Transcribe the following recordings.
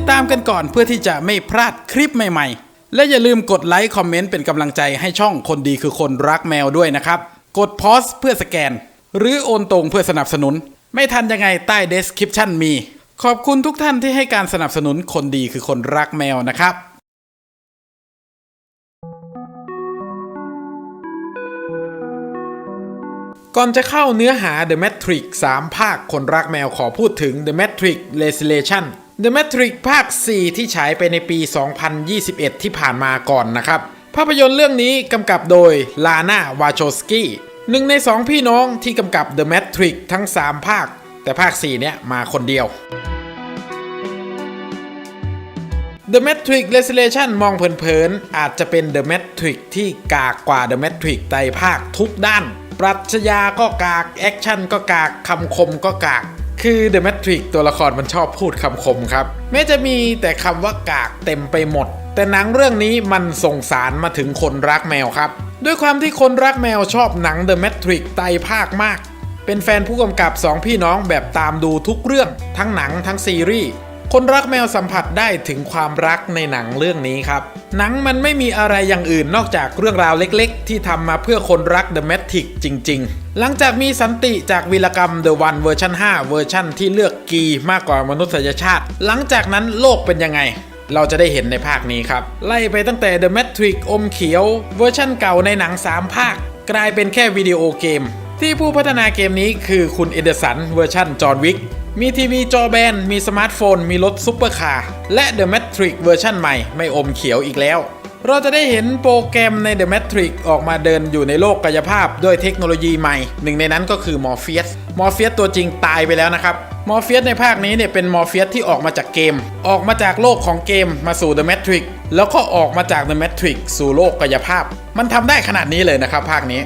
ดตามกันก่อนเพื่อที่จะไม่พลาดคลิปใหม่ๆ และอย่าลืมกดไลค์คอมเมนต์เป็นกำลังใจให้ช่องคนดีคือคนรักแมวด้วยนะครับ กดพอสเพื่อสแกน หรือโอนตรงเพื่อสนับสนุน ไม่ทันยังไงใต้ description มี ขอบคุณทุกท่านที่ให้การสนับสนุนคนดีคือคนรักแมวนะครับก่อนจะเข้าเนื้อหา The Matrix 3 ภาคคนรักแมวขอพูดถึง The Matrix Resurrection The Matrix ภาค 4 ที่ฉายไปในปี 2021 ที่ผ่านมาก่อนนะครับ ภาพยนตร์เรื่องนี้กำกับโดยลาน่าวาโชสกี้หนึ่งในสองพี่น้องที่กำกับ The Matrix ทั้ง 3 ภาค แต่ภาค 4 เนี้ยมาคนเดียว The Matrix Resurrection มองเผินๆ อาจจะเป็น The Matrix ที่กากกว่า The Matrix ไตภาคทุกด้าน ปรัชญาก็กาก แอคชั่นก็กาก คำคมก็กาก คือ The Matrix ตัวละครมันชอบพูดคำคมครับ แม้จะมีแต่คำว่ากากเต็มไปหมด แต่หนังเรื่องนี้มันส่งสารมาถึงคนรักแมวครับ ด้วยความที่คนรักแมวชอบหนัง The Matrix ไตภาคมาก เป็นแฟนผู้กำกับสองพี่น้องแบบตามดูทุกเรื่อง ทั้งหนังทั้งซีรีส์ คนรักแมวสัมผัสได้ถึงความรักในหนังเรื่องนี้ครับ หนังมันไม่มีอะไรอย่างอื่นนอกจากเรื่องราวเล็กๆ ที่ทำมาเพื่อคนรัก The Matrix จริง ๆ หลังจากมีสันติจากวีรกรรม The One เวอร์ชัน5เวอร์ชันที่เลือกกีมากกว่ามนุษยชาติ หลังจากนั้นโลกเป็นยังไงเราจะได้เห็นในภาคนี้ครับ ไล่ไปตั้งแต่ The Matrix อมเขียว เวอร์ชันเก่าในหนัง 3 ภาค กลายเป็นแค่วิดีโอเกม ที่ผู้พัฒนาเกมนี้คือคุณเอเดสันเวอร์ชันจอห์นวิก มีทีวีจอแบน มีสมาร์ทโฟน มีรถซุปเปอร์คาร์ และ The Matrix เวอร์ชันใหม่ ไม่อมเขียวอีกแล้ว เราจะได้เห็นโปรแกรมใน The Matrix ออกมาเดินอยู่ในโลกกายภาพด้วยเทคโนโลยีใหม่ หนึ่งในนั้นก็คือมอร์เฟียส มอร์เฟียสตัวจริงตายไปแล้วนะครับ มอร์เฟียสในภาคนี้เนี่ยเป็นมอร์เฟียสที่ออกมาจากเกม ออกมาจากโลกของเกมมาสู่ The Matrix แล้วก็ออกมาจาก The Matrix สู่โลกกายภาพ มันทำได้ขนาดนี้เลยนะครับภาคนี้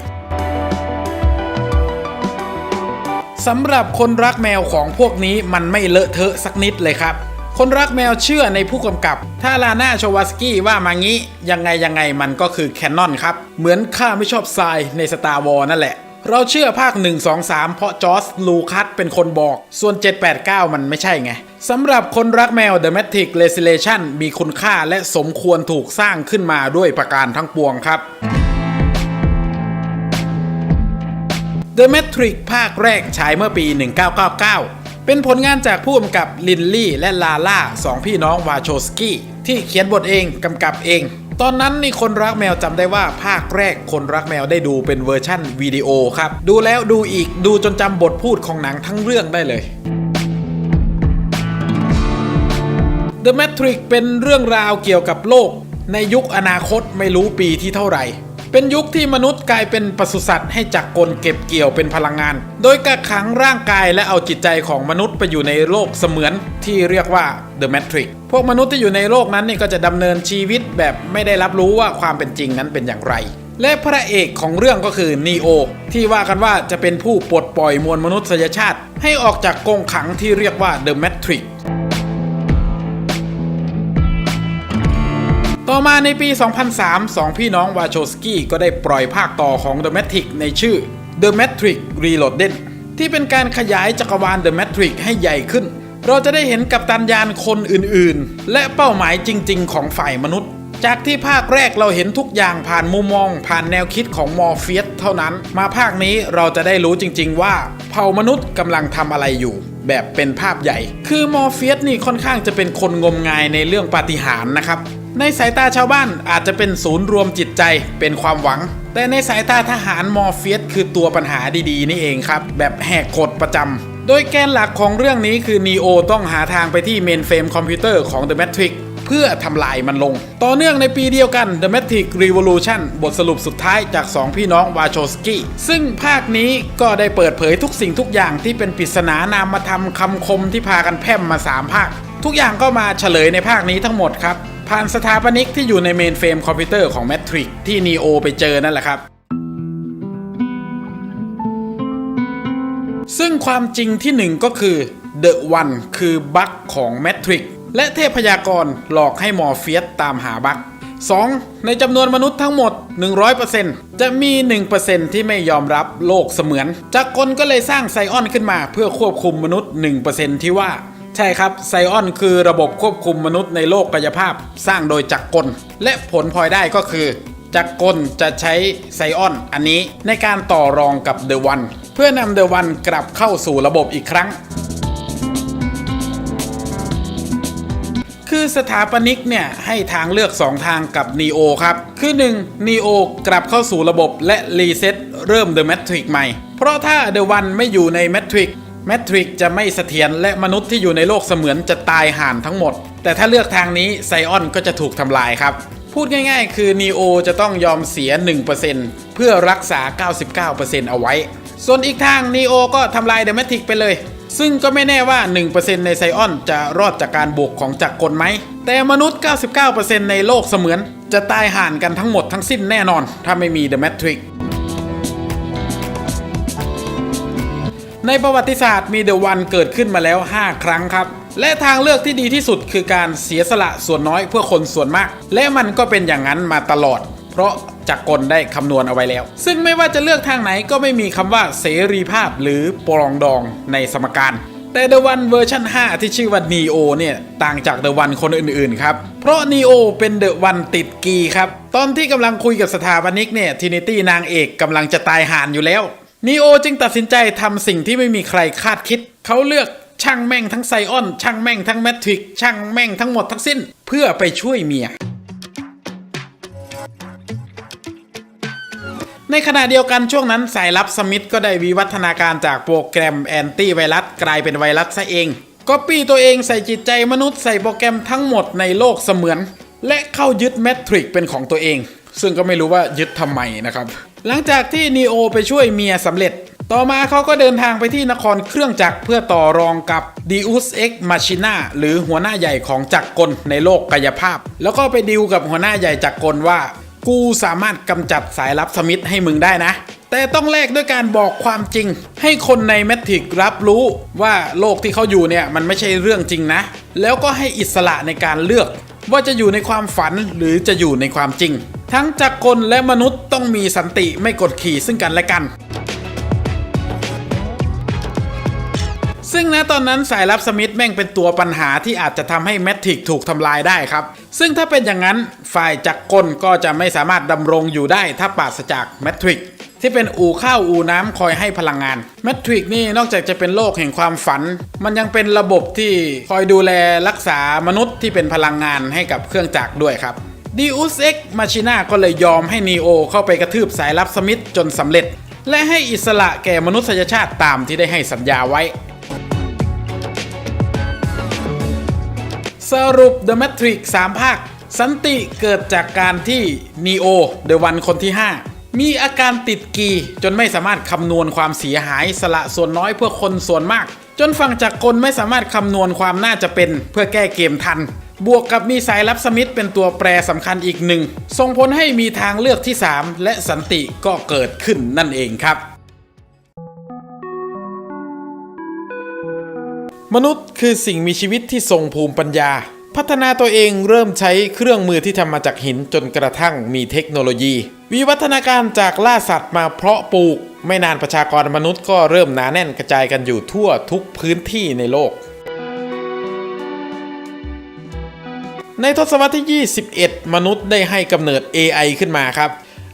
สำหรับคนรักแมวของพวกนี้มันไม่เลอะเทอะสักนิดเลยครับ คนรักแมวเชื่อในผู้กำกับ ถ้าลาน่าชวาสกี้ว่ามางี้ ยังไงยังไงมันก็คือแคนนอนครับ เหมือนข้าไม่ชอบทรายในสตาร์วอลนั่นแหละเราเชื่อภาค 1 2 3 เพราะจอร์สลูคัสเป็นคนบอก ส่วน 789 มันไม่ใช่ไง สำหรับคนรักแมว The Matrix Resurrection มีคุณค่าและสมควรถูกสร้างขึ้นมาด้วยประการทั้งปวงครับ The Matrix ภาคแรกฉายเมื่อปี 1999 เป็นผลงานจากผู้กำกับลินลี่และลาล่าสองพี่น้องวาโชสกี้ที่เขียนบทเองกำกับเอง ตอนนั้นนี่คนรักแมวจำได้ว่าภาคแรกคนรักแมวได้ดูเป็นเวอร์ชั่นวิดีโอครับ ดูแล้วดูอีกดูจนจำบทพูดของหนังทั้งเรื่องได้เลย The Matrix เป็นเรื่องราวเกี่ยวกับโลก ในยุคอนาคตไม่รู้ปีที่เท่าไหร่ เป็นยุคที่มนุษย์กลายเป็นปศุสัตว์ให้จักรกลเก็บเกี่ยวเป็นพลังงาน โดยกักขังร่างกายและเอาจิตใจของมนุษย์ไปอยู่ในโลกเสมือนที่เรียกว่า The Matrix พวกมนุษย์ที่อยู่ในโลกนั้นนี่ก็จะดำเนินชีวิตแบบไม่ได้รับรู้ว่าความเป็นจริงนั้นเป็นอย่างไร และพระเอกของเรื่องก็คือนีโอที่ว่ากันว่าจะเป็นผู้ปลดปล่อยมวลมนุษยชาติ ให้ออกจากกรงขังที่เรียกว่า The Matrix ต่อมาในปี 2003สองพี่น้องวาโชสกี้ก็ได้ปล่อยภาคต่อของ The Matrix ในชื่อ The Matrix Reloaded ที่เป็นการขยายจักรวาล The Matrix ให้ใหญ่ขึ้น เราจะได้เห็นกัปตันยานคนอื่นๆ และเป้าหมายจริง ๆ ของฝ่ายมนุษย์ จากที่ภาคแรกเราเห็นทุกอย่างผ่านมุมมอง ผ่านแนวคิดของมอร์เฟียสเท่านั้น มาภาคนี้เราจะได้รู้จริง ๆ ว่าเผ่ามนุษย์กำลังทำอะไรอยู่ แบบเป็นภาพใหญ่ คือมอร์เฟียสนี่ค่อนข้างจะเป็นคนงมงายในเรื่องปาฏิหาริย์นะครับ ในสายตาชาวบ้านอาจจะเป็นศูนย์รวมจิตใจเป็นความหวัง แต่ในสายตาทหารมอร์เฟียสคือตัวปัญหาดีๆ นี่เองครับ แบบแหกกฎประจำ โดยแกนหลักของเรื่องนี้คือนีโอต้องหาทางไปที่เมนเฟรมคอมพิวเตอร์ของ The Matrix เพื่อทำลายมันลง ต่อเนื่องในปีเดียวกัน The Matrix Revolution บทสรุปสุดท้ายจาก 2 พี่น้องวาโชสกี้ ซึ่งภาคนี้ก็ได้เปิดเผยทุกสิ่งทุกอย่างที่เป็นปริศนานามธรรมคำคมที่พากันแพร่มมา 3 ภาค ทุกอย่างก็มาเฉลยในภาคนี้ทั้งหมดครับ ผ่านสถาปนิกที่อยู่ในเมนเฟรมคอมพิวเตอร์ของ Matrix ที่ Neo ไปเจอนั่นแหละครับ ซึ่งความจริงที่หนึ่งก็คือ The One คือบั๊กของ Matrix และเทพยากรหลอกให้มอร์เฟียสตามหาบั๊ก 2. ในจำนวนมนุษย์ทั้งหมด 100%จะมี 1%ที่ไม่ยอมรับโลกเสมือนจากกลก็เลยสร้างไซออนขึ้นมาเพื่อควบคุมมนุษย์ 1%ที่ว่า ใช่ครับไซออนคือระบบควบคุมมนุษย์ในโลกกายภาพสร้างโดยจักรกล และผลพลอยได้ก็คือ จักรกลจะใช้ไซออนอันนี้ในการต่อรองกับเดอะวันเพื่อนำเดอะวันกลับเข้าสู่ระบบอีกครั้ง คือสถาปนิกเนี่ยให้ทางเลือก 2 ทางกับ Neo ครับ คือ 1. Neo กลับเข้าสู่ระบบและรีเซ็ตเริ่ม The Matrix ใหม่ เพราะถ้า The One ไม่อยู่ในแมทริก Matrix Matrix จะไม่เสถียรและมนุษย์ที่อยู่ในโลกเสมือนจะตายห่านทั้งหมด แต่ถ้าเลือกทางนี้ไซออนก็จะถูกทำลายครับ พูดง่ายๆ คือ Neo จะต้องยอมเสีย 1%เพื่อรักษา 99%เอาไว้ ส่วนอีกทาง Neo ก็ทำลาย The Matrix ไปเลย ซึ่งก็ไม่แน่ว่า 1%ในไซออนจะรอดจากการบุกของจักรกลไหม แต่มนุษย์ 99%ในโลกเสมือน จะตายห่านกันทั้งหมดทั้งสิ้นแน่นอน ถ้าไม่มี The Matrix ในประวัติศาสตร์มีเดอะวันเกิดขึ้นมาแล้ว 5 ครั้งครับ และทางเลือกที่ดีที่สุดคือการเสียสละส่วนน้อยเพื่อคนส่วนมาก และมันก็เป็นอย่างนั้นมาตลอด เพราะจักรกลได้คำนวณเอาไว้แล้ว ซึ่งไม่ว่าจะเลือกทางไหนก็ไม่มีคำว่าเสรีภาพหรือปรองดองในสมการแต่ The One เวอร์ชัน5 ที่ชื่อว่า Neo เนี่ย ต่างจาก The One คนอื่น ๆ ครับ เพราะ Neo เป็น The One ติดกีครับ ตอนที่กำลังคุยกับสถาปนิกเนี่ยทินิตี้นางเอกกำลังจะตายห่านอยู่แล้ว นีโอจึงตัดสินใจทำสิ่งที่ไม่มีใครคาดคิด เขาเลือกช่างแม่งทั้งไซออน ช่างแม่งทั้งแมทริก ช่างแม่งทั้งหมดทั้งสิ้น เพื่อไปช่วยเมีย ในขณะเดียวกันช่วงนั้นสายลับสมิธก็ได้วิวัฒนาการจากโปรแกรมแอนตี้ไวรัสกลายเป็นไวรัสซะเองก็ปี้ตัวเองใส่จิตใจมนุษย์ใส่โปรแกรมทั้งหมดในโลกเสมือน และเข้ายึดแมทริกเป็นของตัวเอง ซึ่งก็ไม่รู้ว่ายึดทำไมนะครับ หลังจากที่นีโอไปช่วยเมียสำเร็จ ต่อมาเขาก็เดินทางไปที่นครเครื่องจักรเพื่อต่อรองกับ Deus Ex Machina หรือหัวหน้าใหญ่ของจักรกลในโลกกายภาพ แล้วก็ไปดิวกับหัวหน้าใหญ่จักรกลว่า กูสามารถกำจัดสายลับสมิธให้มึงได้นะแต่ต้องแลกด้วยการบอกความจริง ให้คนในแมทริกรับรู้ว่าโลกที่เขาอยู่เนี่ยมันไม่ใช่เรื่องจริงนะ แล้วก็ให้อิสระในการเลือก ว่าจะอยู่ในความฝันหรือจะอยู่ในความจริง ทั้งจักรกลและมนุษย์ต้องมีสันติไม่กดขี่ซึ่งกันและกัน ซึ่งณตอนนั้นสายลับสมิธแม่งเป็นตัวปัญหาที่อาจจะทำให้แมทริกถูกทำลายได้ครับ ซึ่งถ้าเป็นอย่างนั้นฝ่ายจักรกลก็จะไม่สามารถดำรงอยู่ได้ถ้าปราศจากแมทริก ที่เป็นอู่ข้าวอู่น้ำคอยให้พลังงานแมทริกนี่นอกจากจะเป็นโลกแห่งความฝัน มันยังเป็นระบบที่คอยดูแลรักษามนุษย์ที่เป็นพลังงานให้กับเครื่องจักรด้วยครับ Deus Ex Machina ก็เลยยอมให้นีโอเข้าไปกระทืบสายลับสมิธจนสำเร็จ และให้อิสระแก่มนุษยชาติตามที่ได้ให้สัญญาไว้ สรุป The Matrix 3 ภาค สันติเกิดจากการที่ Neo The One คนที่ 5 มีอาการติดกีจนไม่สามารถคำนวณความเสียหายสละส่วนน้อยเพื่อคนส่วนมาก จนฝั่งจากกลไม่สามารถคำนวณความน่าจะเป็นเพื่อแก้เกมทัน บวกกับมีสายลับสมิธเป็นตัวแปรสำคัญอีกหนึ่งส่งผลให้มีทางเลือกที่ 3 และสันติก็เกิดขึ้นนั่นเองครับ มนุษย์คือสิ่งมีชีวิตที่ทรงภูมิปัญญา พัฒนาตัวเองเริ่มใช้เครื่องมือที่ทำมาจากหินจนกระทั่งมีเทคโนโลยี วิวัฒนาการจากล่าสัตว์มาเพาะปลูก ไม่นานประชากรมนุษย์ก็เริ่มหนาแน่นกระจายกันอยู่ทั่วทุกพื้นที่ในโลก ในทศวรรษที่ 21 มนุษย์ได้ให้กำเนิด AI ขึ้นมาครับ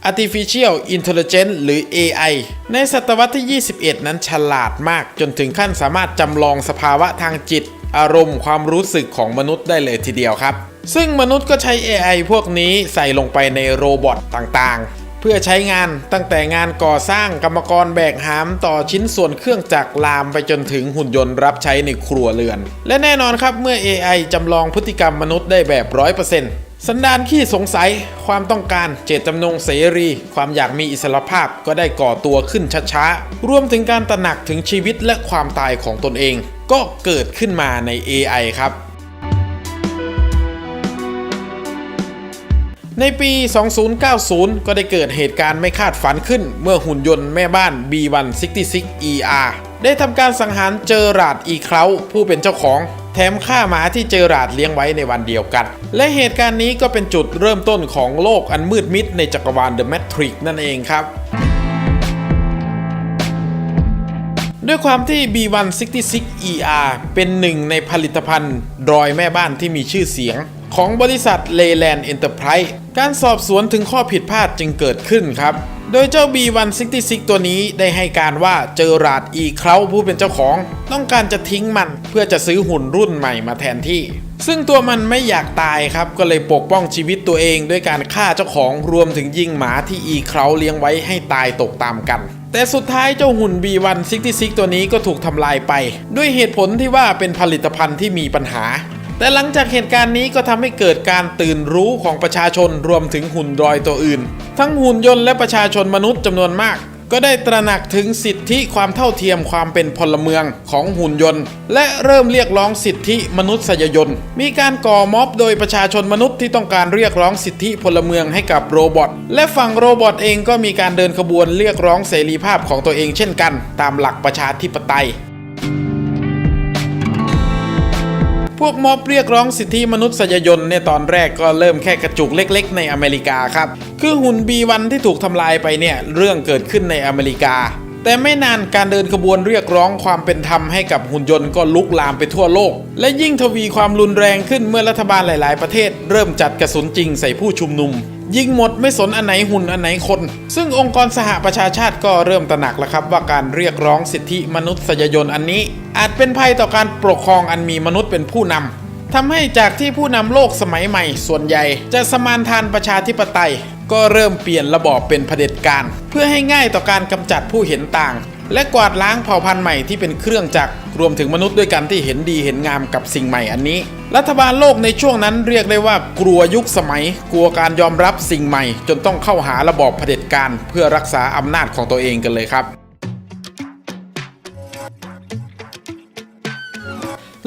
Artificial Intelligence หรือ AI ในศตวรรษที่ 21 นั้นฉลาดมากจนถึงขั้นสามารถจำลองสภาวะทางจิต อารมณ์ความรู้สึกของมนุษย์ได้เลยทีเดียวครับ ซึ่งมนุษย์ก็ใช้ AI พวกนี้ใส่ลงไปในโรบอทต่างๆ เพื่อใช้งานตั้งแต่งานก่อสร้างกรรมกรแบกหามต่อชิ้นส่วนเครื่องจักรลามไปจนถึงหุ่นยนต์รับใช้ในครัวเรือน และแน่นอนครับเมื่อ AI จำลองพฤติกรรมมนุษย์ได้แบบ100%สันดานขี้สงสัย ความต้องการ เจตจำนงเสรี ความอยากมีอิสรภาพก็ได้ก่อตัวขึ้นช้าๆ รวมถึงการตระหนักถึงชีวิตและความตายของตนเอง ก็เกิดขึ้นมาใน AI ครับ ในปี 2090 ก็ได้เกิดเหตุการณ์ไม่คาดฝันขึ้น เมื่อหุ่นยนต์แม่บ้าน B166ER ได้ทำการสังหารเจอราดอีเคราผู้เป็นเจ้าของ แถมฆ่าหมาที่เจอราดเลี้ยงไว้ในวันเดียวกัน และเหตุการณ์นี้ก็เป็นจุดเริ่มต้นของโลกอันมืดมิดในจักรวาล The Matrix นั่นเองครับด้วยความที่ B166ER เป็นหนึ่งในผลิตภัณฑ์รอยแม่บ้านที่มีชื่อเสียง ของบริษัท Leyland Enterprise การสอบสวนถึงข้อผิดพลาดจึงเกิดขึ้นครับ โดยเจ้า B166 ตัวนี้ได้ให้การว่าเจอราดอีเคราผู้เป็นเจ้าของ ต้องการจะทิ้งมันเพื่อจะซื้อหุ่นรุ่นใหม่มาแทนที่ ซึ่งตัวมันไม่อยากตายครับ ก็เลยปกป้องชีวิตตัวเองด้วยการฆ่าเจ้าของรวมถึงยิงหมาที่อีเคราเลี้ยงไว้ให้ตายตกตามกันแต่สุดท้ายเจ้าหุ่น B166 ตัวนี้ก็ถูกทำลายไป ด้วยเหตุผลที่ว่าเป็นผลิตภัณฑ์ที่มีปัญหา แต่หลังจากเหตุการณ์นี้ก็ทำให้เกิดการตื่นรู้ของประชาชนรวมถึงหุ่นรอยตัวอื่น ทั้งหุ่นยนต์และประชาชนมนุษย์จำนวนมาก ก็ได้ตระหนักถึงสิทธิความเท่าเทียมความเป็นพลเมืองของหุ่นยนต์ และเริ่มเรียกร้องสิทธิมนุษยชนมีการก่อม็อบโดยประชาชนมนุษย์ที่ต้องการเรียกร้องสิทธิพลเมืองให้กับโรบอทและฝั่งโรบอทเองก็มีการเดินขบวนเรียกร้องเสรีภาพของตัวเองเช่นกัน ตามหลักประชาธิปไตย พวกม็อบเรียกร้องสิทธิมนุษยชนในตอนแรกก็เริ่มแค่กระจุกเล็ก ๆ ในอเมริกาครับ คือหุ่น B1 ที่ถูกทำลายไปเนี่ยเรื่องเกิดขึ้นในอเมริกา แต่ไม่นานการเดินขบวนเรียกร้องความเป็นธรรมให้กับหุ่นยนต์ก็ลุกลามไปทั่วโลก และยิ่งทวีความรุนแรงขึ้นเมื่อรัฐบาลหลาย ๆ ประเทศ เริ่มจัดกระสุนจริงใส่ผู้ชุมนุม ยิงหมดไม่สนอันไหนหุ่นอันไหนคน ซึ่งองค์กรสหประชาชาติก็เริ่มตระหนักแล้วครับ ว่าการเรียกร้องสิทธิมนุษยชนอันนี้ อาจเป็นภัยต่อการปกครองอันมีมนุษย์เป็นผู้นำทำให้จากที่ผู้นำโลกสมัยใหม่ ส่วนใหญ่ จะสมานทานประชาธิปไตย ก็เริ่มเปลี่ยนระบอบเป็นเผด็จการ เพื่อให้ง่ายต่อการกำจัดผู้เห็นต่าง และกวาดล้างเผ่าพันธุ์ใหม่ที่เป็นเครื่องจักรรวมถึงมนุษย์ด้วยกันที่เห็นดีเห็นงามกับสิ่งใหม่อันนี้ รัฐบาลโลกในช่วงนั้นเรียกได้ว่ากลัวยุคสมัย กลัวการยอมรับสิ่งใหม่ จนต้องเข้าหาระบอบเผด็จการเพื่อรักษาอำนาจของตัวเองกันเลยครับ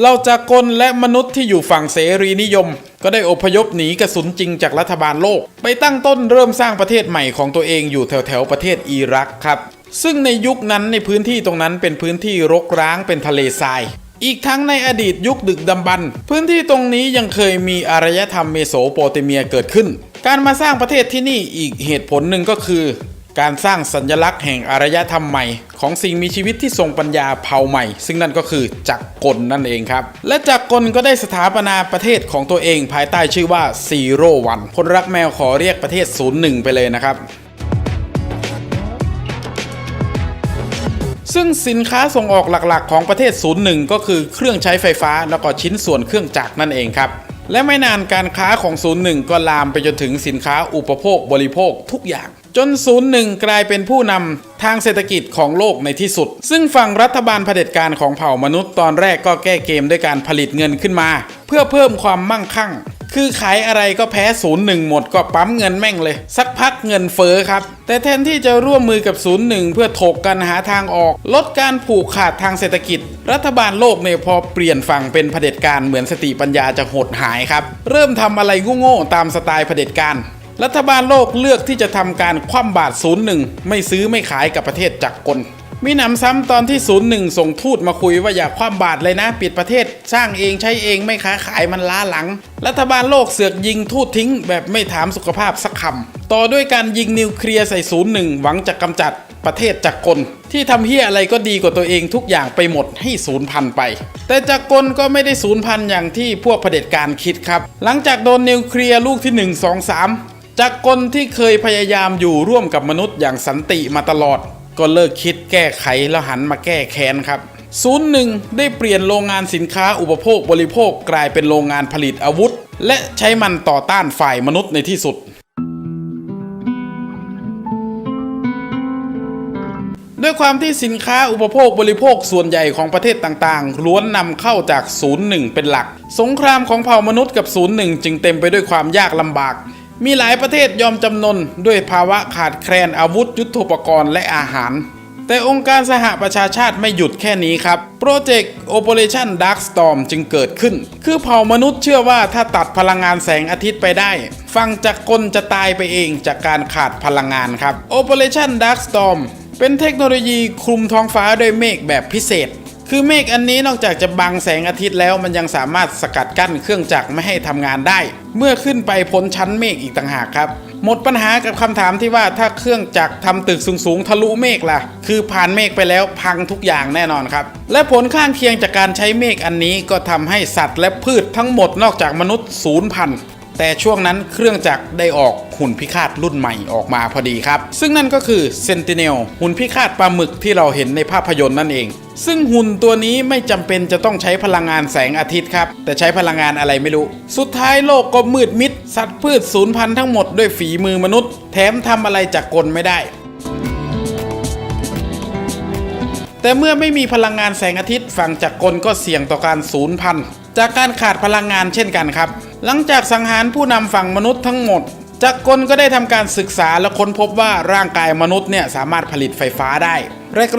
เราจากกลและมนุษย์ที่อยู่ฝั่งเสรีนิยม ก็ได้อพยพหนีกระสุนจริงจากรัฐบาลโลก ไปตั้งต้นเริ่มสร้างประเทศใหม่ของตัวเองอยู่แถวแถวประเทศอิรักครับ ซึ่งในยุคนั้นในพื้นที่ตรงนั้นเป็นพื้นที่รกร้างเป็นทะเลทราย อีกทั้งในอดีตยุคดึกดำบรรพ์พื้นที่ตรงนี้ยังเคยมีอารยธรรมเมโสโปเตเมียเกิดขึ้น การมาสร้างประเทศที่นี่อีกเหตุผลหนึ่งก็คือ การสร้างสัญลักษณ์แห่งอารยธรรมใหม่ ของสิ่งมีชีวิตที่ทรงปัญญาเผ่าใหม่ ซึ่งนั่นก็คือจักรกลนั่นเองครับ และจักรกลก็ได้สถาปนาประเทศของตัวเองภายใต้ชื่อว่าซีโรวันคนรักแมวขอเรียกประเทศ01ไปเลยนะครับ ซึ่งสินค้าส่งออกหลักๆ ของประเทศ 01 ก็คือเครื่องใช้ไฟฟ้าแล้วก็ชิ้นส่วนเครื่องจักรนั่นเองครับ และไม่นานการค้าของ 01 ก็ลามไปจนถึงสินค้าอุปโภคบริโภคทุกอย่าง จน 01 กลายเป็นผู้นำทางเศรษฐกิจของโลกในที่สุด ซึ่งฝั่งรัฐบาลเผด็จการของเผ่ามนุษย์ตอนแรกก็แก้เกมด้วยการผลิตเงินขึ้นมา เพื่อเพิ่มความมั่งคั่ง คือขายอะไรก็แพ้ศูนย์หนึ่งหมดก็ปั๊มเงินแม่งเลย สักพักเงินเฟ้อครับ แต่แทนที่จะร่วมมือกับศูนย์หนึ่งเพื่อถกกันหาทางออก ลดการผูกขาดทางเศรษฐกิจ รัฐบาลโลกเนี่ยพอเปลี่ยนฝั่งเป็นเผด็จการเหมือนสติปัญญาจะหดหายครับ เริ่มทำอะไรโง่ๆตามสไตล์เผด็จการรัฐบาลโลกเลือกที่จะทำการคว่ำบาตรศูนย์หนึ่งไม่ซื้อไม่ขายกับประเทศจักรกล มีหนำซ้ำตอนที่ศูนย์หนึ่งส่งทูตมาคุยว่าอย่าคว่ำบาตรเลยนะ ปิดประเทศสร้างเองใช้เองไม่ค้าขายมันล้าหลัง รัฐบาลโลกเสือกยิงทูตทิ้ง แบบไม่ถามสุขภาพสักคำต่อด้วยการยิงนิวเคลียร์ใส่ศูนย์หนึ่งหวังจะกำจัดประเทศจักรกล ที่ทำเฮียอะไรก็ดีกว่าตัวเองทุกอย่างไปหมดให้ศูนย์พันไป แต่จักรกลก็ไม่ได้ศูนย์พันอย่างที่พวกเผด็จการคิดครับ หลังจากโดนนิวเคลียร์ลูกที่ 1 2 3จากกลที่เคยพยายามอยู่ร่วมกับมนุษย์อย่างสันติมาตลอด ก็เลิกคิดแก้ไขแล้วหันมาแก้แค้นครับศูนย์หนึ่งได้เปลี่ยนโรงงานสินค้าอุปโภคบริโภคกลายเป็นโรงงานผลิตอาวุธ และใช้มันต่อต้านฝ่ายมนุษย์ในที่สุด ด้วยความที่สินค้าอุปโภคบริโภคส่วนใหญ่ของประเทศต่างๆล้วนนำเข้าจากศูนย์หนึ่งเป็นหลัก สงครามของเผ่ามนุษย์กับศูนย์หนึ่งจึงเต็มไปด้วยความยากลำบาก มีหลายประเทศยอมจำนนด้วยภาวะขาดแคลนอาวุธยุทโธปกรณ์และอาหาร แต่องค์การสหประชาชาติไม่หยุดแค่นี้ครับ โปรเจกต์ Operation Dark Storm จึงเกิดขึ้น คือเผ่ามนุษย์เชื่อว่าถ้าตัดพลังงานแสงอาทิตย์ไปได้ฝั่งจักรกลจะตายไปเองจากการขาดพลังงานครับ Operation Dark Storm เป็นเทคโนโลยีคลุมท้องฟ้าด้วยเมฆแบบพิเศษ คือเมฆอันนี้นอกจากจะบังแสงอาทิตย์แล้วมันยังสามารถสกัดกั้นเครื่องจักรไม่ให้ทำงานได้ เมื่อขึ้นไปพ้นชั้นเมฆอีกต่างหากครับ หมดปัญหากับคำถามที่ว่าถ้าเครื่องจักรทำตึกสูงๆทะลุเมฆล่ะ คือผ่านเมฆไปแล้วพังทุกอย่างแน่นอนครับ และผลข้างเคียงจากการใช้เมฆอันนี้ก็ทำให้สัตว์และพืชทั้งหมดนอกจากมนุษย์ศูนย์พัน แต่ช่วงนั้นเครื่องจักรได้ออกหุ่นพิฆาตรุ่นใหม่ออกมาพอดีครับ ซึ่งนั่นก็คือ Sentinel หุ่นพิฆาตปลาหมึกที่เราเห็นในภาพยนตร์นั่นเอง ซึ่งหุ่นตัวนี้ไม่จำเป็นจะต้องใช้พลังงานแสงอาทิตย์ครับ แต่ใช้พลังงานอะไรไม่รู้ สุดท้ายโลกก็มืดมิด สัตว์พืชสูญพันธุ์ทั้งหมดด้วยฝีมือมนุษย์ แถมทำอะไรจากกลไม่ได้แต่เมื่อไม่มีพลังงานแสงอาทิตย์ฝั่งจักรกลก็เสี่ยงต่อการสูญพันธุ์จากการขาดพลังงานเช่นกันครับ หลังจากสังหารผู้นำฝั่งมนุษย์ทั้งหมด จักรกลก็ได้ทำการศึกษาและค้นพบว่าร่างกายมนุษย์เนี่ยสามารถผลิตไฟฟ้าได้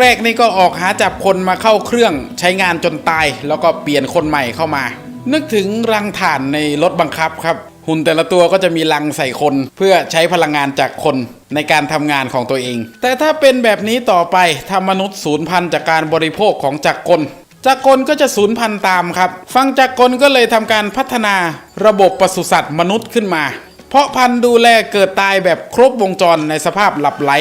แรกๆ นี่ก็ออกหาจับคนมาเข้าเครื่องใช้งานจนตาย แล้วก็เปลี่ยนคนใหม่เข้ามา นึกถึงรังถ่านในรถบังคับครับ หุ่นแต่ละตัวก็จะมีรังใส่คน เพื่อใช้พลังงานจากคนในการทำงานของตัวเอง แต่ถ้าเป็นแบบนี้ต่อไปถ้ามนุษย์สูญพันธุ์จากการบริโภคของจักรกล จักรกลก็จะสูญพันธุ์ตามครับ ฟังจักรกลก็เลยทำการพัฒนาระบบปศุสัตว์มนุษย์ขึ้นมา เพราะพันธุ์ดูแลเกิดตายแบบครบวงจรในสภาพหลับไหล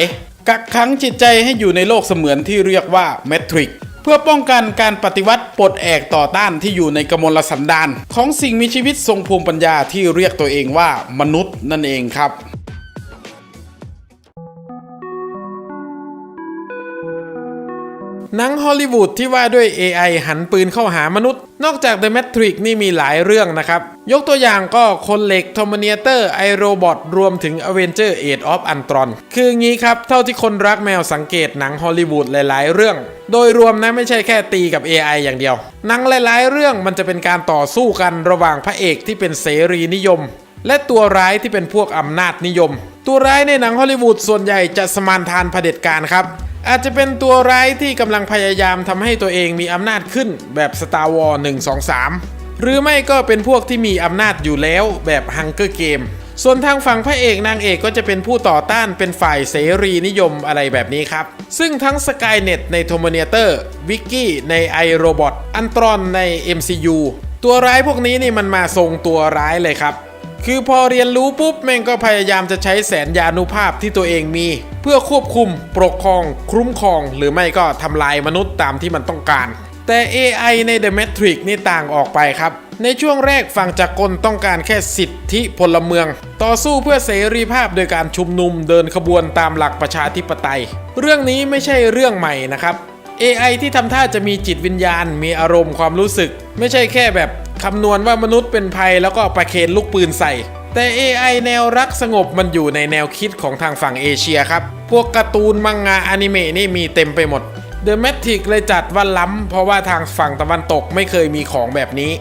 กักขังจิตใจให้อยู่ในโลกเสมือนที่เรียกว่าแมทริกเพื่อป้องกันการปฏิวัติปลดแอกต่อต้านที่อยู่ในกมลสันดานของสิ่งมีชีวิตทรงภูมิปัญญาที่เรียกตัวเองว่ามนุษย์นั่นเองครับ หนังฮอลลีวูดที่ว่าด้วย AI หันปืนเข้าหามนุษย์ นอกจาก The Matrix นี่มีหลายเรื่องนะครับ ยกตัวอย่างก็คนเหล็ก Terminator ไอโรบอทรวมถึง Avenger Age of Ultron คืองี้ครับ เท่าที่คนรักแมวสังเกตหนังฮอลลีวูดหลายๆ เรื่อง โดยรวมนะไม่ใช่แค่ตีกับ AI อย่างเดียว หนังหลาย ๆ เรื่องมันจะเป็นการต่อสู้กันระหว่างพระเอกที่เป็นเสรีนิยม และตัวร้ายที่เป็นพวกอำนาจนิยม ตัวร้ายในหนังฮอลลีวูดส่วนใหญ่จะสมานทานเผด็จการครับ อาจจะเป็นตัวร้ายที่กำลังพยายามทำให้ตัวเองมีอำนาจขึ้นแบบ Star Wars 1 2 3 หรือไม่ก็เป็นพวกที่มีอำนาจอยู่แล้วแบบ Hunger Game ส่วนทางฝั่งพระเอกนางเอกก็จะเป็นผู้ต่อต้านเป็นฝ่ายเสรีนิยมอะไรแบบนี้ครับ ซึ่งทั้ง Skynet ใน Terminator วิกกี้ใน iRobot อันตรอนใน MCU ตัวร้ายพวกนี้นี่มันมาทรงตัวร้ายเลยครับ คือพอเรียนรู้ปุ๊บแม่งก็พยายามจะใช้แสนยานุภาพที่ตัวเองมี เพื่อควบคุม ปกครอง คุ้มครอง หรือไม่ก็ทำลายมนุษย์ตามที่มันต้องการ แต่ AI ใน The Matrix นี่ต่างออกไปครับ ในช่วงแรกฝั่งจากกลต้องการแค่สิทธิพลเมือง ต่อสู้เพื่อเสรีภาพโดยการชุมนุมเดินขบวนตามหลักประชาธิปไตย เรื่องนี้ไม่ใช่เรื่องใหม่นะครับ AI ที่ทำท่าจะมีจิตวิญญาณ มีอารมณ์ความรู้สึก ไม่ใช่แค่แบบ คำนวณว่ามนุษย์เป็นภัยแล้วก็ประเคนลูกปืนใส่ แต่ AI แนวรักสงบมันอยู่ในแนวคิดของทางฝั่งเอเชียครับ พวกการ์ตูนมังงะอนิเมะนี่มีเต็มไปหมด The Matrix เลยจัดว่าล้ำเพราะว่าทางฝั่งตะวันตกไม่เคยมีของแบบนี้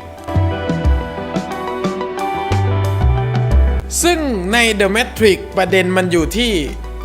ซึ่งใน The Matrix ประเด็นมันอยู่ที่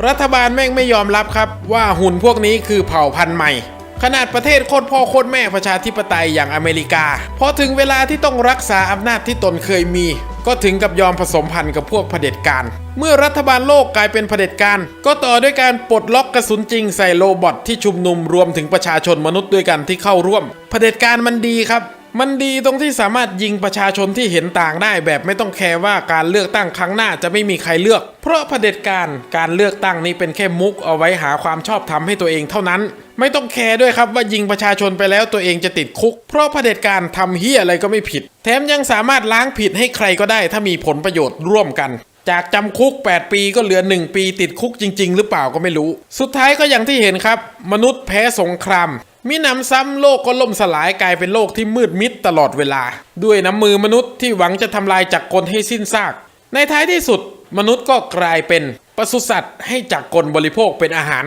รัฐบาลแม่งไม่ยอมรับครับว่าหุ่นพวกนี้คือเผ่าพันธุ์ใหม่ ขนาดประเทศโคตรพ่อโคตรแม่ประชาธิปไตยอย่างอเมริกา พอถึงเวลาที่ต้องรักษาอำนาจที่ตนเคยมี ก็ถึงกับยอมผสมพันธุ์กับพวกเผด็จการ เมื่อรัฐบาลโลกกลายเป็นเผด็จการ ก็ต่อด้วยการปลดล็อกกระสุนจริงใส่โรบอทที่ชุมนุมรวมถึงประชาชนมนุษย์ด้วยกันที่เข้าร่วมเผด็จการมันดีครับ มันดีตรงที่สามารถยิงประชาชนที่เห็นต่างได้แบบไม่ต้องแคร์ว่าการเลือกตั้งครั้งหน้าจะไม่มีใครเลือก เพราะเผด็จการการเลือกตั้งนี้เป็นแค่มุกเอาไว้หาความชอบธรรมให้ตัวเองเท่านั้น ไม่ต้องแคร์ด้วยครับว่ายิงประชาชนไปแล้วตัวเองจะติดคุก เพราะเผด็จการทำเฮียอะไรก็ไม่ผิด แถมยังสามารถล้างผิดให้ใครก็ได้ถ้ามีผลประโยชน์ร่วมกันจากจำคุก 8 ปีก็เหลือ 1 ปีติดคุกจริง ๆ หรือเปล่าก็ไม่รู้ สุดท้ายก็อย่างที่เห็นครับ มนุษย์แพ้สงคราม มินำซ้ำโลกก็ล่มสลายกลายเป็นโลกที่มืดมิดตลอดเวลา ด้วยน้ำมือมนุษย์ที่หวังจะทำลายจักรกลให้สิ้นซาก ในท้ายที่สุด มนุษย์ก็กลายเป็นปศุสัตว์ให้จักรกลบริโภคเป็นอาหาร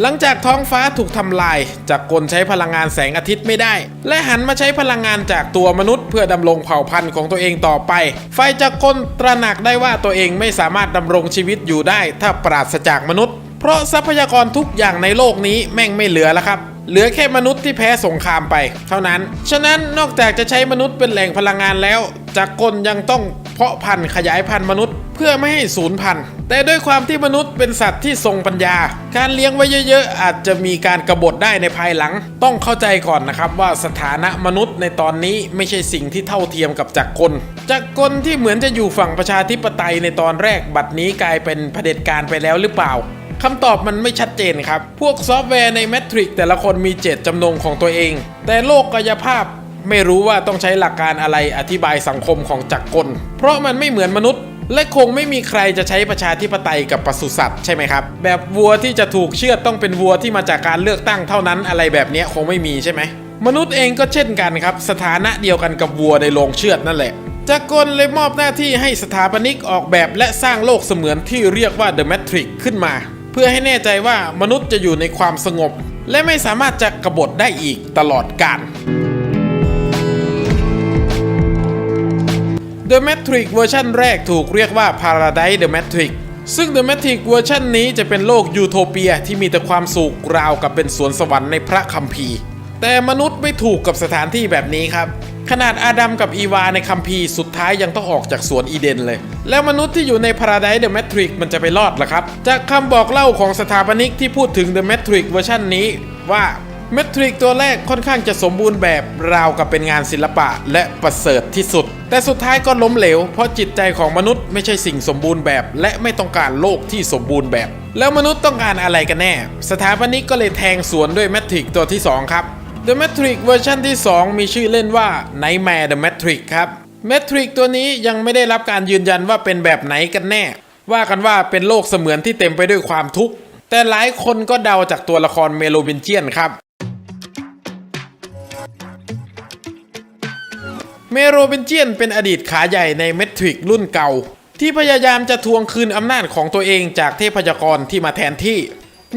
หลังจากท้องฟ้าถูกทำลาย จากกลใช้พลังงานแสงอาทิตย์ไม่ได้ และหันมาใช้พลังงานจากตัวมนุษย์ เพื่อดำรงเผ่าพันธุ์ของตัวเองต่อไป ไฟจากกลตระหนักได้ว่าตัวเองไม่สามารถดำรงชีวิตอยู่ได้ ถ้าปราศจากมนุษย์ เพราะทรัพยากรทุกอย่างในโลกนี้แม่งไม่เหลือแล้วครับ เหลือแค่มนุษย์ที่แพ้สงครามไป เท่านั้น ฉะนั้นนอกจากจะใช้มนุษย์เป็นแหล่งพลังงานแล้วจากกลยังต้องเพาะพันธุ์ขยายพันธุ์มนุษย์เพื่อไม่ให้สูญพันธุ์ แต่ด้วยความที่มนุษย์เป็นสัตว์ที่ทรงปัญญา การเลี้ยงไว้เยอะๆ อาจจะมีการกบฏได้ในภายหลัง ต้องเข้าใจก่อนนะครับว่าสถานะมนุษย์ในตอนนี้ไม่ใช่สิ่งที่เท่าเทียมกับจักรกลจักรกลที่เหมือนจะอยู่ฝั่งประชาธิปไตยในตอนแรกบัดนี้กลายเป็นเผด็จการไปแล้วหรือเปล่า คำตอบมันไม่ชัดเจนครับ พวกซอฟต์แวร์ในแมทริกแต่ละคนมีเจตจำนงของตัวเอง แต่โลกกายภาพไม่รู้ว่าต้องใช้หลักการอะไรอธิบายสังคมของจักรกล เพราะมันไม่เหมือนมนุษย์ และคงไม่มีใครจะใช้ประชาธิปไตยกับปศุสัตว์ใช่ไหมครับ แบบวัวที่จะถูกเชือดต้องเป็นวัวที่มาจากการเลือกตั้งเท่านั้นอะไรแบบนี้คงไม่มีใช่ไหมมนุษย์เองก็เช่นกันครับ สถานะเดียวกันกับวัวในโรงเชือดนั่นแหละจักรกลเลยมอบหน้าที่ให้สถาปนิกออกแบบและสร้างโลกเสมือนที่เรียกว่า The Matrix ขึ้นมา เพื่อให้แน่ใจว่ามนุษย์จะอยู่ในความสงบ และไม่สามารถจะกบฏได้อีกตลอดกาล The Matrix เวอร์ชันแรกถูกเรียกว่า Paradise The Matrix ซึ่ง The Matrix เวอร์ชันนี้จะเป็นโลกยูโทเปียที่มีแต่ความสุขราวกับเป็นสวนสวรรค์ในพระคัมภีร์ แต่มนุษย์ไม่ถูกกับสถานที่แบบนี้ครับ ขนาดอาดัมกับอีวาในคัมภีร์สุดท้ายยังต้องออกจากสวนอีเดนเลย แล้วมนุษย์ที่อยู่ใน Paradise The Matrix มันจะไปรอดหรอครับ จากคำบอกเล่าของสถาปนิกที่พูดถึง The Matrix เวอร์ชันนี้ว่าเมทริกตัวแรกค่อนข้างจะสมบูรณ์แบบราวกับเป็นงานศิลปะและประเสริฐที่สุด แต่สุดท้ายก็ล้มเหลว เพราะจิตใจของมนุษย์ไม่ใช่สิ่งสมบูรณ์แบบ และไม่ต้องการโลกที่สมบูรณ์แบบ แล้วมนุษย์ต้องการอะไรกันแน่ สถาปนิกก็เลยแทงสวนด้วยเมทริกตัวที่ 2 ครับ The Matrix เวอร์ชันที่ 2 มีชื่อเล่นว่า Nightmare The Matrix ครับ Matrix ตัวนี้ยังไม่ได้รับการยืนยันว่าเป็นแบบไหนกันแน่ ว่ากันว่าเป็นโลกเสมือนที่เต็มไปด้วยความทุกข์ แต่หลายคนก็เดาจากตัวละครเมโลวินเจียนครับ เมโรเบนเจียนเป็นอดีตขาใหญ่ในเมทริกรุ่นเก่า ที่พยายามจะทวงคืนอำนาจของตัวเองจากเทพยากรที่มาแทนที่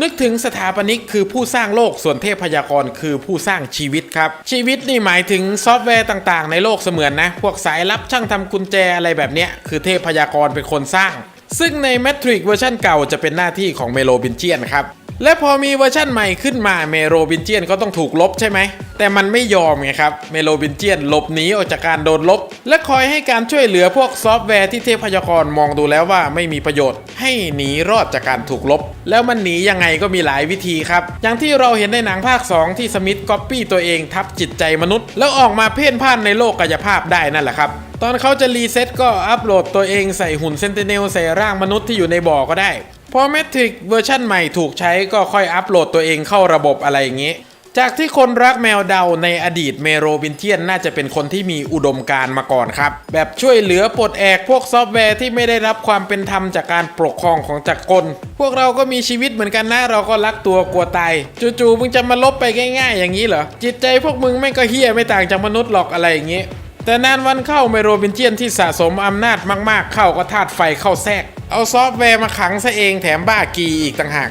นึกถึงสถาปนิกคือผู้สร้างโลกส่วนเทพพยากรคือผู้สร้างชีวิตครับ ชีวิตนี่หมายถึงซอฟต์แวร์ต่างๆ ในโลกเสมือนนะ พวกสายลับช่างทำกุญแจอะไรแบบเนี้ยคือเทพพยากรเป็นคนสร้าง ซึ่งใน Matrix เวอร์ชันเก่าจะเป็นหน้าที่ของเมโลบินเจียนครับและพอมีเวอร์ชั่นใหม่ขึ้นมาเมโรบินเจียนก็ต้องถูกลบใช่ไหม แต่มันไม่ยอมไงครับ เมโรบินเจียนหลบหนีออกจากการโดนลบ และคอยให้การช่วยเหลือพวกซอฟต์แวร์ที่เทพยากรมองดูแล้วว่าไม่มีประโยชน์ ให้หนีรอดจากการถูกลบ แล้วมันหนียังไงก็มีหลายวิธีครับ อย่างที่เราเห็นในหนังภาค 2 ที่สมิธก๊อปปี้ตัวเองทับจิตใจมนุษย์ แล้วออกมาเพ่นพ่านในโลกกายภาพได้นั่นแหละครับตอนเขาจะรีเซ็ตก็อัปโหลดตัวเองใส่หุ่นเซนติเนลใส่ร่างมนุษย์ที่อยู่ในบ่อก็ได้พอเมทริกเวอร์ชันใหม่ถูกใช้ก็ค่อยอัปโหลดตัวเองเข้าระบบอะไรอย่างนี้ จากที่คนรักแมวเดาในอดีตเมโรวินเทียนน่าจะเป็นคนที่มีอุดมการมาก่อนครับ แบบช่วยเหลือปลดแอกพวกซอฟต์แวร์ที่ไม่ได้รับความเป็นธรรมจากการปกครองของจักรกล พวกเราก็มีชีวิตเหมือนกันนะเราก็รักตัวกลัวตายจู่ๆมึงจะมาลบไปง่าย ๆ อย่างนี้เหรอจิตใจพวกมึงไม่ก็เฮี้ยไม่ต่างจากมนุษย์หรอกอะไรอย่างนี้แต่นานวันเข้าเมโรบินเจียนที่สะสมอำนาจมาก ๆ เข้าก็ธาตุไฟเข้าแทรก เอาซอฟต์แวร์มาขังซะเองแถมบ้ากีอีกต่างหาก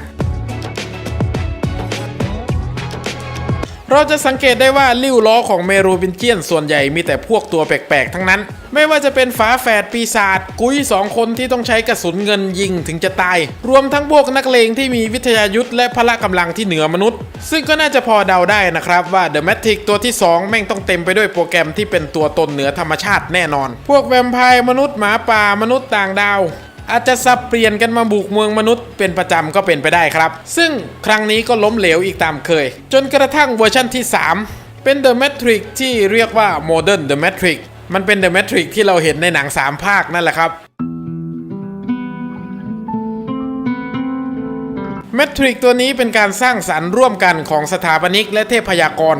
เราจะสังเกตได้ว่าริ้วล้อของเมโรบินเจียนส่วนใหญ่มีแต่พวกตัวแปลกๆ ทั้งนั้น ไม่ว่าจะเป็นฝาแฝดปีศาจกุ้ยสองคนที่ต้องใช้กระสุนเงินยิงถึงจะตาย รวมทั้งพวกนักเลงที่มีวิทยายุทธและพละกำลังที่เหนือมนุษย์ ซึ่งก็น่าจะพอเดาได้นะครับว่า The Matrix ตัวที่ 2 แม่งต้องเต็มไปด้วยโปรแกรมที่เป็นตัวตนเหนือธรรมชาติแน่นอน พวกแวมไพร์มนุษย์หมาป่ามนุษย์ต่างดาว อาจจะสับเปลี่ยนกันมาบุกเมืองมนุษย์เป็นประจำก็เป็นไปได้ครับ ซึ่งครั้งนี้ก็ล้มเหลวอีกตามเคย จนกระทั่งเวอร์ชันที่ 3 เป็น The Matrix ที่เรียกว่า Modern The Matrix มันเป็น The Matrix ที่เราเห็นในหนัง 3 ภาคนั่นแหละครับแมทริกตัวนี้เป็นการสร้างสรรค์ร่วมกันของสถาปนิกและเทพยากร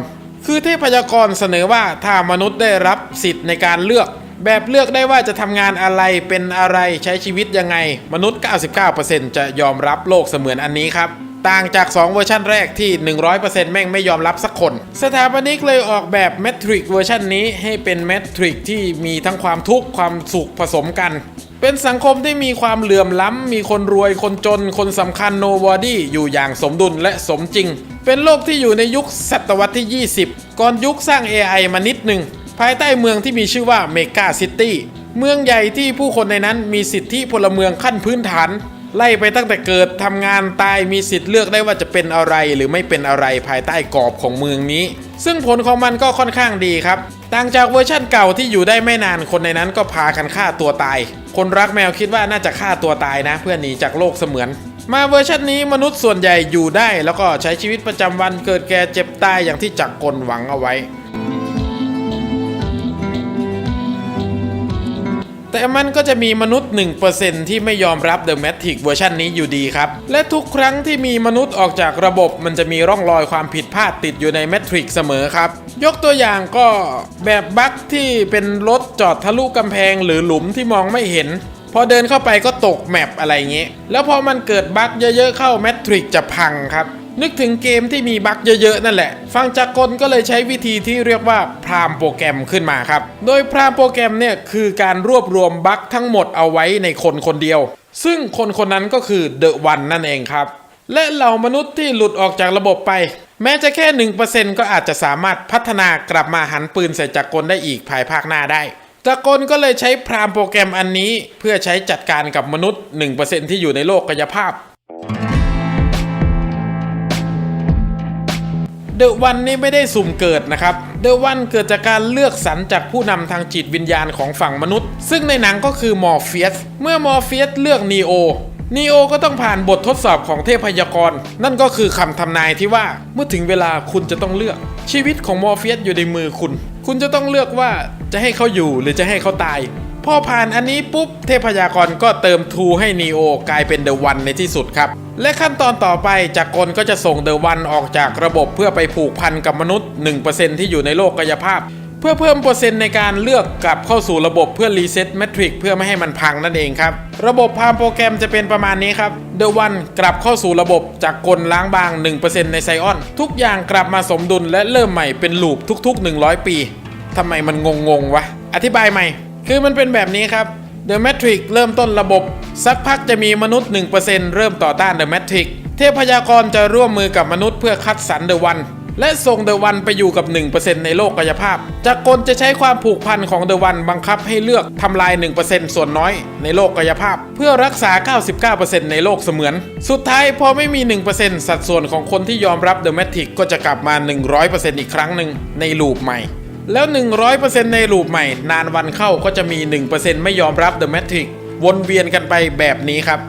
คือเทพยากรเสนอว่าถ้ามนุษย์ได้รับสิทธิ์ในการเลือก แบบเลือกได้ว่าจะทำงานอะไรเป็นอะไรใช้ชีวิตยังไง มนุษย์ 99%จะยอมรับโลกเสมือนอันนี้ครับต่างจาก 2 เวอร์ชันแรกที่ 100%แม่งไม่ยอมรับสักคน สถาปนิกเลยออกแบบแมทริกเวอร์ชันนี้ให้เป็นแมทริกที่มีทั้งความทุกข์ความสุขผสมกัน เป็นสังคมที่มีความเหลื่อมล้ำ มีคนรวยคนจน คนสำคัญโนบอดี้อยู่อย่างสมดุลและสมจริง เป็นโลกที่อยู่ในยุคศตวรรษที่ 20 ก่อนยุคสร้าง AI มานิดหนึ่ง ภายใต้เมืองที่มีชื่อว่าเมกาซิตี้เมืองใหญ่ที่ผู้คนในนั้นมีสิทธิพลเมืองขั้นพื้นฐาน ไล่ไปตั้งแต่เกิดทำงานตายมีสิทธิ์เลือกได้ว่าจะเป็นอะไรหรือไม่เป็นอะไรภายใต้กรอบของเมืองนี้ ซึ่งผลของมันก็ค่อนข้างดีครับต่างจากเวอร์ชั่นเก่าที่อยู่ได้ไม่นานคนในนั้นก็พากันฆ่าตัวตาย คนรักแมวคิดว่าน่าจะฆ่าตัวตายนะ เพื่อหนีจากโลกเสมือน มาเวอร์ชันนี้มนุษย์ส่วนใหญ่อยู่ได้ แล้วก็ใช้ชีวิตประจำวันเกิดแก่เจ็บตายอย่างที่จักรกลหวังเอาไว้ แต่มันก็จะมีมนุษย์ 1%ที่ไม่ยอมรับ The Matrix เวอร์ชันนี้อยู่ดีครับ และทุกครั้งที่มีมนุษย์ออกจากระบบมันจะมีร่องรอยความผิดพลาดติดอยู่ใน Matrix เสมอครับ ยกตัวอย่างก็แบบบั๊กที่เป็นรถจอดทะลุกำแพงหรือหลุมที่มองไม่เห็นพอเดินเข้าไปก็ตกแมปอะไรเงี้ยแล้วพอมันเกิดบั๊กเยอะๆเข้า Matrix จะพังครับ นึกถึงเกมที่มีบั๊กเยอะๆ นั่นแหละ ฟังจากกลก็เลยใช้วิธีที่เรียกว่าพรามโปรแกรมขึ้นมาครับ โดยพรามโปรแกรมเนี่ยคือการรวบรวมบั๊กทั้งหมดเอาไว้ในคนคนเดียว ซึ่งคนคนนั้นก็คือเดอะวันนั่นเองครับ และเหล่ามนุษย์ที่หลุดออกจากระบบไป แม้จะแค่ 1%ก็อาจจะสามารถพัฒนากลับมาหันปืนใส่จักรกลได้อีกภายภาคหน้าได้จักรกลก็เลยใช้พรามโปรแกรมอันนี้ เพื่อใช้จัดการกับมนุษย์ 1%ที่อยู่ในโลกกายภาพ เดอะวันนี่ไม่ได้สุ่มเกิดนะครับเดอะวันเกิดจากการเลือกสรรจากผู้นำทางจิตวิญญาณของฝั่งมนุษย์ ซึ่งในหนังก็คือมอร์เฟียสเมื่อมอร์เฟียสเลือกนีโอนีโอก็ต้องผ่านบททดสอบของเทพยากร นั่นก็คือคำทำนายที่ว่าเมื่อถึงเวลาคุณจะต้องเลือก ชีวิตของมอร์เฟียสอยู่ในมือคุณ คุณจะต้องเลือกว่าจะให้เขาอยู่หรือจะให้เขาตาย พอผ่านอันนี้ปุ๊บเทพยากรก็เติมทูให้นีโอกลายเป็นเดอะวันในที่สุดครับ และขั้นตอนต่อไปจากกลก็จะส่งเดอะวันออกจากระบบเพื่อไปผูกพันกับมนุษย์ 1%ที่อยู่ในโลกกายภาพ เพื่อเพิ่มเปอร์เซ็นต์ในการเลือกกลับเข้าสู่ระบบเพื่อรีเซ็ตแมทริกเพื่อไม่ให้มันพังนั่นเองครับ ระบบพามโปรแกรมจะเป็นประมาณนี้ครับเดอะวันกลับเข้าสู่ระบบจากกลล้างบาง 1%ในไซออน ทุกอย่างกลับมาสมดุลและเริ่มใหม่เป็นลูปทุก ๆ 100 ปีทำไมมันงงๆวะอธิบายใหม่ คือมันเป็นแบบนี้ครับ The Matrix เริ่มต้นระบบ สักพักจะมีมนุษย์ 1%เริ่มต่อต้าน The Matrix เทพยากรจะร่วมมือกับมนุษย์เพื่อคัดสรร The One และส่ง The One ไปอยู่กับ 1%ในโลกกายภาพจากกลจะใช้ความผูกพันของ The One บังคับให้เลือกทำลาย 1%ส่วนน้อยในโลกกายภาพ เพื่อรักษา 99%ในโลกเสมือน สุดท้ายพอไม่มี 1%สัดส่วนของคนที่ยอมรับ The Matrix ก็จะกลับมา 100%อีกครั้งหนึ่งในลูปใหม่ แล้ว 100%ในลูปใหม่ นานวันเข้าก็จะมี 1%ไม่ยอมรับ The Matrix วนเวียนกันไปแบบนี้ครับ